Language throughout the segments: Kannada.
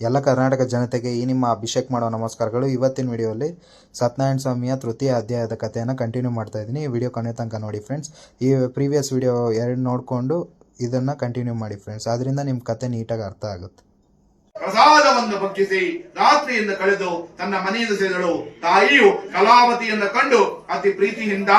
ಎಲ್ಲ ಕರ್ನಾಟಕ ಜನತೆಗೆ ಈ ನಿಮ್ಮ ಅಭಿಷೇಕ್ ಮಾಡೋ ನಮಸ್ಕಾರಗಳು. ಇವತ್ತಿನ ವಿಡಿಯೋಲಿ ಸತ್ಯನಾರಾಯಣ ಸ್ವಾಮಿಯ ತೃತೀಯ ಅಧ್ಯಾಯದ ಕಥೆಯನ್ನು ಕಂಟಿನ್ಯೂ ಮಾಡ್ತಾ ಇದ್ದೀನಿ. ಈ ವಿಡಿಯೋ ಕೊನೆ ತನಕ ನೋಡಿ ಫ್ರೆಂಡ್ಸ್ ಈ ಪ್ರೀವಿಯಸ್ ವಿಡಿಯೋ ಎರಡು ನೋಡಿಕೊಂಡು ಇದನ್ನು ಕಂಟಿನ್ಯೂ ಮಾಡಿ ಫ್ರೆಂಡ್ಸ್ ಅದರಿಂದ ನಿಮ್ಮ ಕತೆ ನೀಟಾಗಿ ಅರ್ಥ ಆಗುತ್ತೆ. ಪ್ರಸಾದವನ್ನು ಭಕ್ಷಿಸಿ ರಾತ್ರಿಯಿಂದ ಕಳೆದು ತನ್ನ ಮನೆಯಿಂದ ಸೇರಿದಳು ತಾಯಿಯು ಕಲಾವತಿಯನ್ನು ಕಂಡು ಅತಿ ಪ್ರೀತಿಯಿಂದ,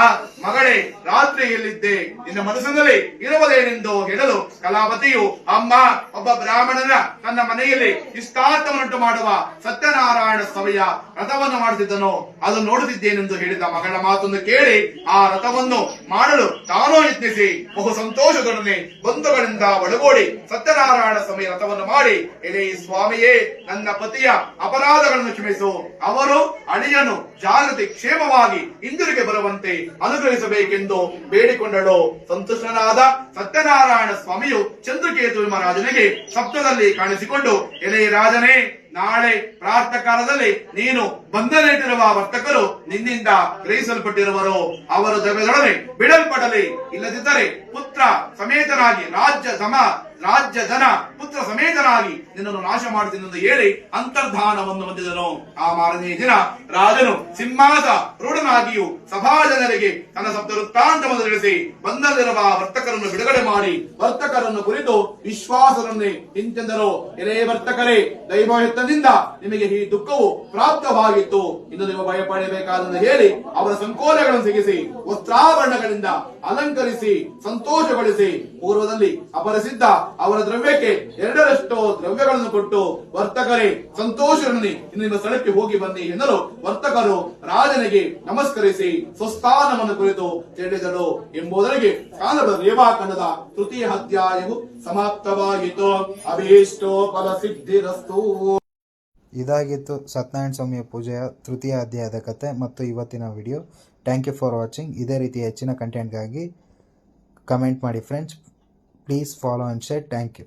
ಮಗಳೇ ರಾತ್ರಿ ಎಲ್ಲಿದ್ದೆ ನಿನ್ನ ಮನಸ್ಸಿನಲ್ಲಿ ಇರುವುದೇನೆಂದು ಹೇಳಲು ಕಲಾವತಿಯು, ಅಮ್ಮ, ಒಬ್ಬ ಬ್ರಾಹ್ಮಣನ ತನ್ನ ಮನೆಯಲ್ಲಿ ಇಷ್ಟಾರ್ಥವನ್ನುಂಟು ಮಾಡುವ ಸತ್ಯನಾರಾಯಣ ಸ್ವಾಮಿಯ ರಥವನ್ನು ಮಾಡುತ್ತಿದ್ದನು. ಅದು ನೋಡುತ್ತಿದ್ದೇನೆಂದು ಹೇಳಿದ ಮಗಳ ಮಾತನ್ನು ಕೇಳಿ ಆ ರಥವನ್ನು ಮಾಡಲು ತಾನೂ ಯತ್ನಿಸಿ ಬಹು ಸಂತೋಷದೊಡನೆ ಬಂಧುಗಳಿಂದ ಒಳಗೋಡಿ ಸತ್ಯನಾರಾಯಣ ಸ್ವಾಮಿ ರಥವನ್ನು ಮಾಡಿ ಎಲೆ ಸ್ವಾಮಿಯೇ, ನನ್ನ ಪತಿಯ ಅಪರಾಧಗಳನ್ನು ಕ್ಷಮಿಸು. ಅವರು ಅಳಿಯನು, ಜಾಗೃತಿ, ಕ್ಷೇಮವಾಗಿ ಹಿಂದಿರುಗಿ ಬರುವಂತೆ ಅನುಗ್ರಹಿಸಬೇಕೆಂದು ಬೇಡಿಕೊಂಡಳು. ಸಂತುಷ್ಟನಾದ ಸತ್ಯನಾರಾಯಣ ಸ್ವಾಮಿಯು ಚಂದ್ರಕೇತು ಮಹಾರಾಜನಿಗೆ ಸಪ್ತದಲ್ಲಿ ಕಾಣಿಸಿಕೊಂಡು, ಎಲೆ ರಾಜನೇ, ನಾಳೆ ಪ್ರಾತಃಕಾಲದಲ್ಲಿ ನೀನು ಬಂಧನಿಟ್ಟಿರುವ ವರ್ತಕರು ನಿನ್ನಿಂದ ಗ್ರಹಿಸಲ್ಪಟ್ಟಿರುವರು. ಅವರು ದ್ರವ್ಯದೊಡನೆ ಬಿಡಲ್ಪಡಲಿ. ಇಲ್ಲದಿದ್ದರೆ ಪುತ್ರ ಸಮೇತನಾಗಿ ರಾಜ್ಯ ಸಮ ರಾಜ್ಯ ಜನ, ಪುತ್ರ ಸಮೇತನಾಗಿ ನಿನ್ನನ್ನು ನಾಶ ಮಾಡುತ್ತೀನೆಂದು ಹೇಳಿ ಅಂತರ್ಧಾನವನ್ನು ಹೊಂದಿದನು. ಆ ಮಾರನೇ ದಿನ ರಾಜನು ಸಿಂಹಾಸ ರೂಢನಾಗಿಯೂ ಸಭಾ ಜನರಿಗೆ ತನ್ನ ಸಪ್ತ ವೃತ್ತಾಂತವನ್ನು ತಿಳಿಸಿ ಬಂದಲ್ಲಿರುವ ವರ್ತಕರನ್ನು ಬಿಡುಗಡೆ ಮಾಡಿ, ವರ್ತಕರನ್ನು ಕುರಿತು ವಿಶ್ವಾಸರನ್ನೇ ಹಿಂತೆಂದರು ಎಲೇ ವರ್ತಕರೇ ದೈವಯುತ್ತದಿಂದ ನಿಮಗೆ ಈ ದುಃಖವು ಪ್ರಾಪ್ತವಾಗಿತ್ತು. ಇನ್ನು ನೀವು ಭಯಪಡಬೇಕಾದಂದು ಹೇಳಿ, ಅವರ ಸಂಕೋಲೆಗಳನ್ನು ಸಿಗಿಸಿ, ವಸ್ತ್ರಾಭರಣಗಳಿಂದ ಅಲಂಕರಿಸಿ, ಸಂತೋಷಗೊಳಿಸಿ, ಪೂರ್ವದಲ್ಲಿ ಅಪರಿಸಿದ್ದ ಅವರ ದ್ರವ್ಯಕ್ಕೆ ಎರಡರಷ್ಟು ದ್ರವ್ಯಗಳನ್ನು ಕೊಟ್ಟು, ವರ್ತಕರೇ ಇನ್ನು ನಿಮ್ಮ ಸ್ಥಳಕ್ಕೆ ಹೋಗಿ ಬನ್ನಿ ಎನ್ನಲು ವರ್ತಕರು ರಾಜನಿಗೆ ನಮಸ್ಕರಿಸಿ ಸ್ವಸ್ಥಾನವನ್ನು ಕುರಿತು ತಿಳಿದರು ಎಂಬುದರಿಗೆ ಕಾಲದ ರೇವಾಖಂಡದ ತೃತೀಯ ಅಧ್ಯಾಯವು ಸಮಾಪ್ತವಾಗಿತ್ತು. ಅಭೀಷ್ಟೋ ಫಲ ಸಿದ್ಧಿರಸ್ತು ಇದಾಗಿತ್ತು ಸತ್ಯನಾರಾಯಣ ಸ್ವಾಮಿಯ ಪೂಜೆಯ ತೃತೀಯ ಅಧ್ಯಾಯದ ಕತೆ ಮತ್ತು ಇವತ್ತಿನ video. Thank you for watching ಇದೇ ರೀತಿ ಹೆಚ್ಚಿನ ಕಂಟೆಂಟ್ಗಾಗಿ ಕಮೆಂಟ್ ಮಾಡಿ friends please follow and share thank you